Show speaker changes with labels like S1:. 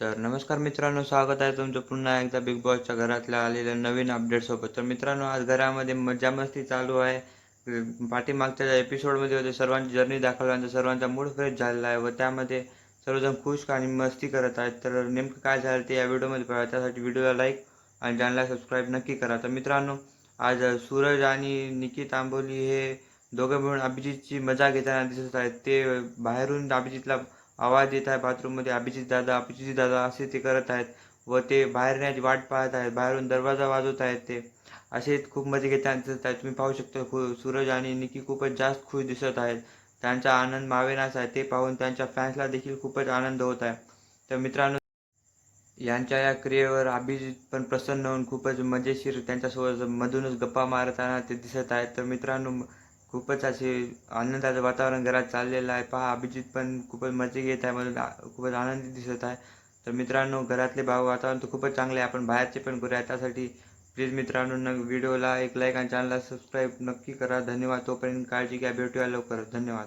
S1: तर नमस्कार मित्रांनो स्वागत आहे तुमचं पुन्हा एकदा बिग बॉसच्या घरातल्या आलेल्या नवीन अपडेटसोबत तर मित्रांनो आज घरामध्ये मजा मस्ती चालू आहे. पाठीमागच्या ज्या एपिसोडमध्ये होते सर्वांची जर्नी दाखवल्यानंतर सर्वांचा मूड फ्रेश झालेला आहे व त्यामध्ये सर्वजण खुश आणि मस्ती करत आहेत. तर नेमकं काय झालं ते या व्हिडिओमध्ये पहा त्यासाठी व्हिडिओला लाईक आणि चॅनलला सबस्क्राईब नक्की करा. तर मित्रांनो आज सूरज आणि निकित आंबोली हे दोघं मिळून अभिजितची मजा घेताना दिसत आहेत. ते बाहेरून अभिजितला आवाज येत आहे बाथरूममध्ये. अभिजित दादा अभिजित दादा असे ते करत आहेत व ते बाहेर येण्याची वाट पाहत आहेत. बाहेरून दरवाजा वाजवत आहेत ते. असे खूप मजे घेताना दिसत आहेत तुम्ही पाहू शकता खू सूरज आणि निकी खूपच जास्त खुश दिसत आहेत. त्यांचा आनंद मावेनाच आहे. ते पाहून त्यांच्या फॅन्सला देखील खूपच आनंद होत आहे. तर मित्रांनो यांच्या या क्रियेवर अभिजित पण प्रसन्न होऊन खूपच मजेशीर त्यांच्यासोबत मधूनच गप्पा मारताना ते दिसत आहेत. तर मित्रांनो खूपच असे आनंदाचं वातावरण घरात चाललेलं आहे. पहा अभिजित पण खूपच मजे घेत आहे. म्हणून खूपच आनंदी दिसत आहे. तर मित्रांनो घरातले भाव वातावरण तर खूपच चांगले आहे. आपण बाहेरचे पण करूया. त्यासाठी प्लीज मित्रांनो न व्हिडिओला एक लाईक आणि चॅनलला सबस्क्राईब नक्की करा. धन्यवाद. तोपर्यंत काळजी घ्या. भेटूया लवकर धन्यवाद.